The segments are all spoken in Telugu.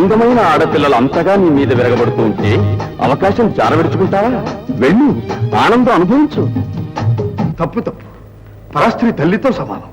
అందమైన ఆడపిల్లలు అంతగా నీ మీద విరగబడుతూ ఉంటే అవకాశం జారవిడుచుకుంటావా? వెళ్ళు ఆనందం అనుభవించు. తప్పు తప్పు. పరాస్త్రీ తల్లితో సమానం.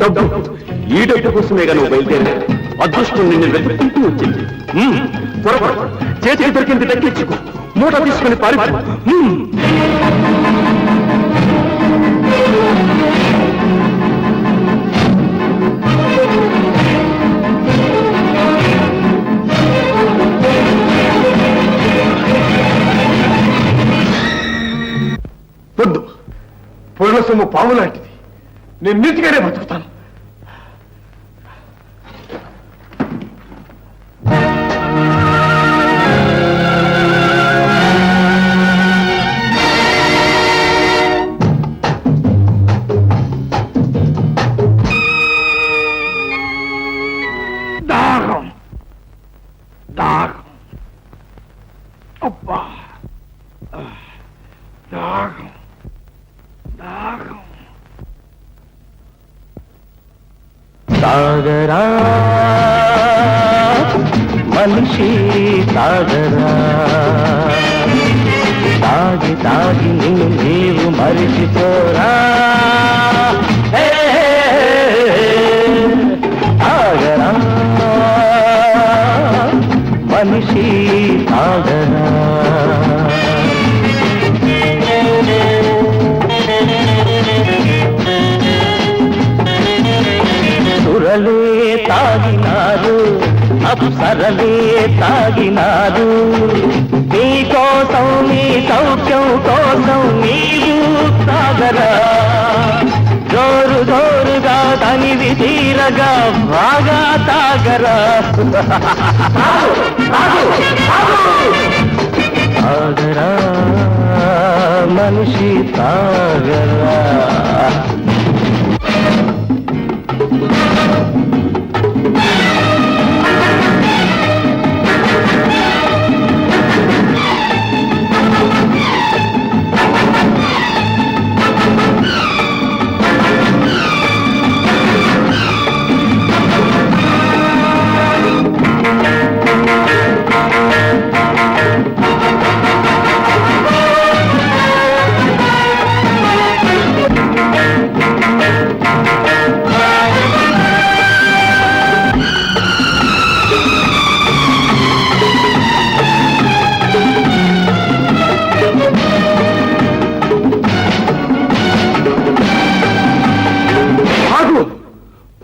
డబ్బు ఈ డబ్బు కోసమే నువ్వు బయలుదేరా అదృష్టం నిన్ను వెతుక్కుంటూ వచ్చింది. ఉమ్, త్వరపడు చేతికి దొరికింది దక్కించుకో మూట తీసుకుని పారి ఉమ్. వద్దు పొరల సొమ్ము పాము లాంటిది నేను నీతిగానే బతుకుతాను సాగరా. మనిషి సాగరా. తాగి తాగి నిన్ను నీవు మరిచిపోరా. సాగరా జోరు జోరుగా తనివి తీరగా బాగా తాగరా. తాగరా మనిషి తాగరా.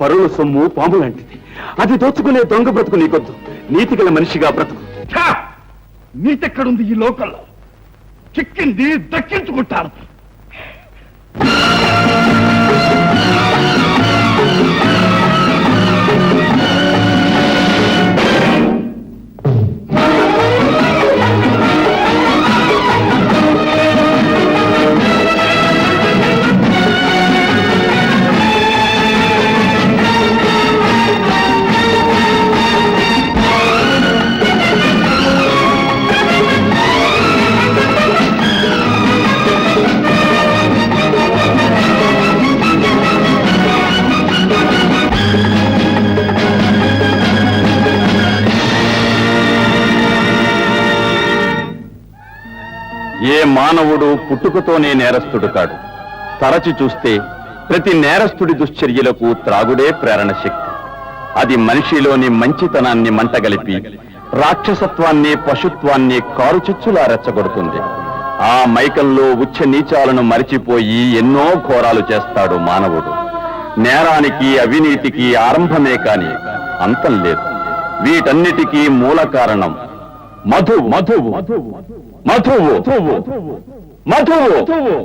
పరుల సొమ్ము పాము లాంటిది. అది దోచుకునే దొంగ బ్రతుకు నీకొద్దు. నీతిగల మనిషిగా బ్రతుకు. నీతెక్కడుంది ఈ లోకల్లో? చిక్కింది దక్కించుకుంటాను. ఏ మానవుడు పుట్టుకతోనే నేరస్తుడు కాడు. తరచి చూస్తే ప్రతి నేరస్తుడి దుశ్చర్యలకు త్రాగుడే ప్రేరణ శక్తి. అది మనిషిలోని మంచితనాన్ని మంటగలిపి రాక్షసత్వాన్ని పశుత్వాన్ని కారుచిచ్చులా రెచ్చగొడుతుంది. ఆ మైకంలో ఉచ్చ నీచాలను మరిచిపోయి ఎన్నో ఘోరాలు చేస్తాడు మానవుడు. నేరానికి అవినీతికి ఆరంభమే కాని అంతం లేదు. వీటన్నిటికీ మూల కారణం మధువు మధువు మధువు మధువు మధువు